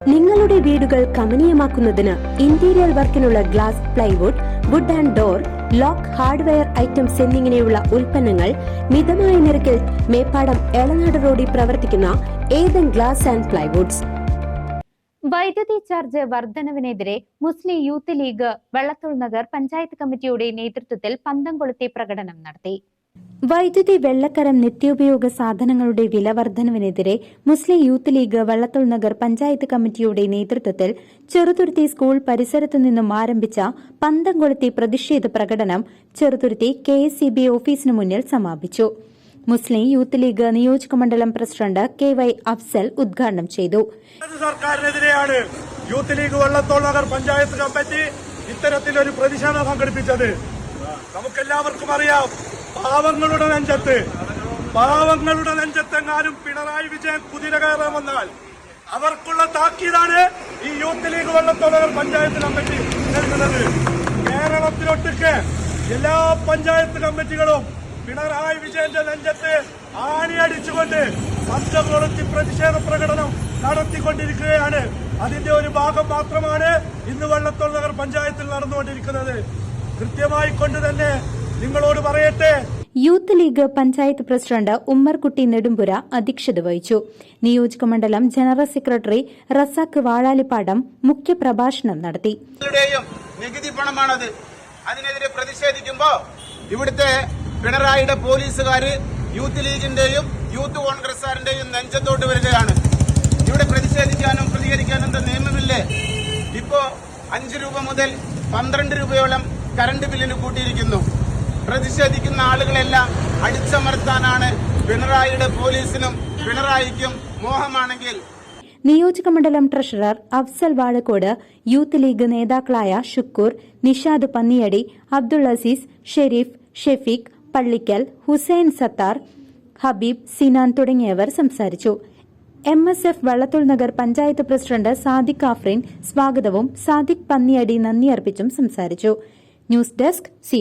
നിങ്ങളുടെ വീടുകൾ കമനീയമാക്കുന്നതിന് interior വർക്കിനുള്ള glass plywood wood and door lock hardware items എന്നിങ്ങനെയുള്ള ഉൽപ്പന്നങ്ങൾ മിതമായ നിരക്കിൽ മേപ്പാടം എളനാട് റോഡിൽ പ്രവർത്തിക്കുന്ന ഏതൻ ഗ്ലാസ് ആൻഡ് പ്ലൈവുഡ്സ് വൈദ്യുതി ചാർജ് വർധനവിനെതിരെ മുസ്ലിം യൂത്ത് ലീഗ് വെള്ളത്തൂൾ നഗർ പഞ്ചായത്ത് കമ്മിറ്റിയുടെ നേതൃത്വത്തിൽ പന്തം കൊളുത്തി പ്രകടനം നടത്തി. വൈദ്യുതി വെള്ളക്കരം നിത്യോപയോഗ സാധനങ്ങളുടെ വില വർധനവിനെതിരെ Muslim Youth League Vallathol Nagar panchayat കമ്മിറ്റിയുടെ നേതൃത്വത്തിൽ ചെറുതുരുത്തി സ്കൂൾ പരിസരത്തു നിന്നും ആരംഭിച്ച പന്തംകൊളുത്തി പ്രതിഷേധ പ്രകടനം ചെറുതുരുത്തി കെ എസ് ഓഫീസിന് മുന്നിൽ സമാപിച്ചു. മുസ്ലിം യൂത്ത് ലീഗ് നിയോജക മണ്ഡലം പ്രസിഡന്റ് കെ വൈ അഫ്സൽ ഉദ്ഘാടനം ചെയ്തു. സർക്കാരിനെതിരെയാണ് youth league Vallathol Nagar panchayat committee ഇത്തരത്തിലൊരു പ്രതിഷേധം സംഘടിപ്പിച്ചത്. നമുക്കെല്ലാവർക്കും അറിയാം പാവങ്ങളുടെ നെഞ്ചത്ത് പാവങ്ങളുടെ നെഞ്ചത്തെങ്ങാനും പിണറായി വിജയൻ കുതിര കയറാൻ വന്നാൽ അവർക്കുള്ള താക്കീതാണ് ഈ യൂത്ത് ലീഗ് വെള്ളത്തോൾ നഗർ പഞ്ചായത്ത് കമ്മിറ്റി നൽകുന്നത് കേരളത്തിലൊട്ടുക്ക് എല്ലാ പഞ്ചായത്ത് കമ്മിറ്റികളും പിണറായി വിജയന്റെ നെഞ്ചത്ത് ആണിയടിച്ചുകൊണ്ട് പഞ്ചകൊളുത്തി പ്രതിഷേധ പ്രകടനം നടത്തിക്കൊണ്ടിരിക്കുകയാണ്. അതിന്റെ ഒരു ഭാഗം മാത്രമാണ് ഇന്ന് വള്ളത്തോൾ നഗർ പഞ്ചായത്തിൽ നടന്നുകൊണ്ടിരിക്കുന്നത്. കൃത്യമായി കൊണ്ട് തന്നെ നിങ്ങളോട് പറയട്ടെ. Youth league panchayat president Ummerkutty Nedumpura അധ്യക്ഷത വഹിച്ചു. നിയോജക മണ്ഡലം ജനറൽ സെക്രട്ടറി റസാഖ് വാഴാലിപ്പാടം മുഖ്യപ്രഭാഷണം നടത്തി. നികുതി പണമാണത്. അതിനെതിരെ പ്രതിഷേധിക്കുമ്പോ ഇവിടുത്തെ പിണറായിയുടെ പോലീസുകാര് യൂത്ത് ലീഗിന്റെയും യൂത്ത് കോൺഗ്രസുകാരന്റെയും നെഞ്ചത്തോട്ട് വരികയാണ്. ഇവിടെ പ്രതിഷേധിക്കാനും പ്രതികരിക്കാനും നിയമമില്ലേ? ഇപ്പോ അഞ്ച് രൂപ മുതൽ പന്ത്രണ്ട് രൂപയോളം കറണ്ട് ബില്ലിന് കൂട്ടിയിരിക്കുന്നു. പ്രതിഷേധിക്കുന്ന ആളുകളെല്ലാം അടിച്ചമർത്താനാണ് പിണറായിയുടെ പോലീസിനും പിണറായിക്കും മോഹമാണെങ്കിൽ. നിയോജക മണ്ഡലം treasurer Afsal Vazhakkode youth league നേതാക്കളായ ഷുക്കൂർ നിഷാദ് പന്നിയടി അബ്ദുൾ അസീസ് ഷെരീഫ് ഷെഫീഖ് പള്ളിക്കൽ ഹുസൈൻ സത്താർ ഹബീബ് സിനാൻ തുടങ്ങിയവർ സംസാരിച്ചു. M S F Vallathol Nagar panchayat president Sadiq Afreen സ്വാഗതവും സാദിഖ് പന്നിയടി നന്ദി അർപ്പിച്ചും സംസാരിച്ചു. News desk C